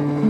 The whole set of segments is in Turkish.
Thank you.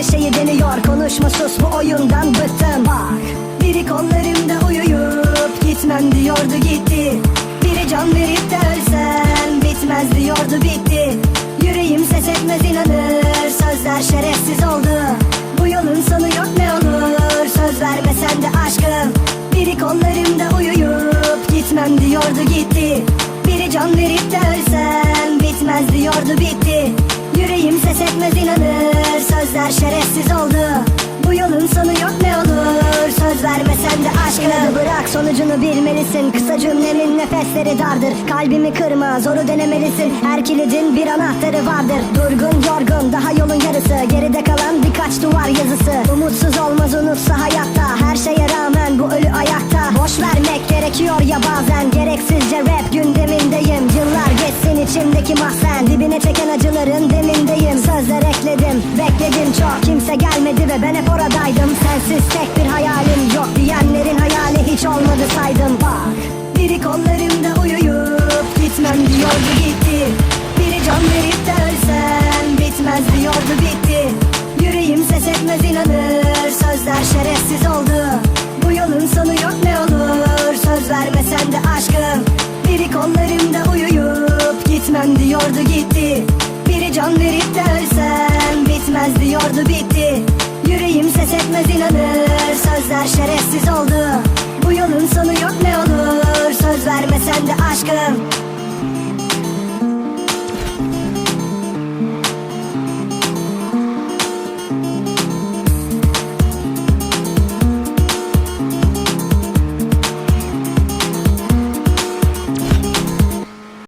aynı şeyi deniyor. Konuşma sus bu oyundan bıktım. Bak biri kollarımda uyuyup Gitmem diyordu gitti. Biri can verip de ölsem Bitmez diyordu bitti. Yüreğim ses etmez inanır Sözler şerefsiz oldu. Bu yolun sonu yok ne olur Söz vermesen de aşkım. Biri kollarımda uyuyup Gitmem diyordu gitti. Biri can verip de ölsem Bitmez diyordu bitti. Yüreğim ses etmez inanır aşkını bırak sonucunu bilmelisin. Kısa cümlemin nefesleri dardır. Kalbimi kırma zoru denemelisin. Her kilidin bir anahtarı vardır. Durgun yorgun daha yolun yarısı. Geride kalan birkaç duvar yazısı. Umutsuz olmaz unutsa hayatta. Her şeye rağmen bu ölü ayakta. Boş vermek gerekiyor ya bazen. Gereksizce rap gündemindeyim. Yıllar geçsin içimdeki mahzen diyordu gitti. Biri can verip de ölsem Bitmez diyordu bitti. Yüreğim ses etmez inanır Sözler şerefsiz oldu. Bu yolun sonu yok ne olur Söz vermesen de aşkım. Biri kollarımda uyuyup Gitmem diyordu gitti. Biri can verip de ölsem Bitmez diyordu bitti. Yüreğim ses etmez inanır Sözler şerefsiz oldu. Bu yolun sonu yok ne olur Söz vermesen de aşkım